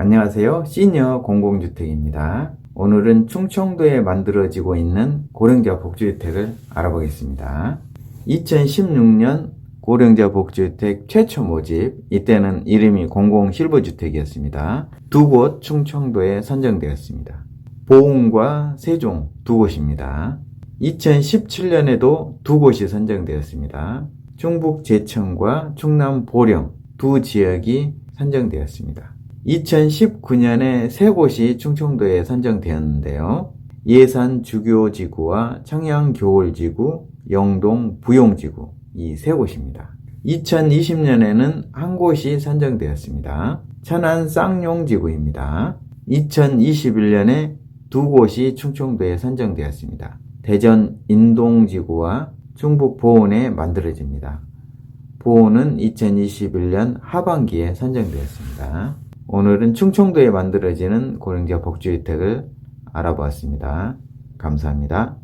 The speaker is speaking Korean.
안녕하세요. 시니어 공공주택입니다. 오늘은 충청도에 만들어지고 있는 고령자 복지주택을 알아보겠습니다. 2016년 고령자 복지주택 최초 모집, 이때는 이름이 공공실버주택이었습니다. 두 곳 충청도에 선정되었습니다. 보은과 세종 두 곳입니다. 2017년에도 두 곳이 선정되었습니다. 충북 제천과 충남 보령 두 지역이 선정되었습니다. 2019년에 세 곳이 충청도에 선정되었는데요. 예산 주교지구와 청양교월지구, 영동 부용지구 이 세 곳입니다. 2020년에는 한 곳이 선정되었습니다. 천안 쌍용지구입니다. 2021년에 두 곳이 충청도에 선정되었습니다. 대전 인동지구와 충북 보은에 만들어집니다. 보은은 2021년 하반기에 선정되었습니다. 오늘은 충청도에 만들어지는 고령자 복지주택을 알아보았습니다. 감사합니다.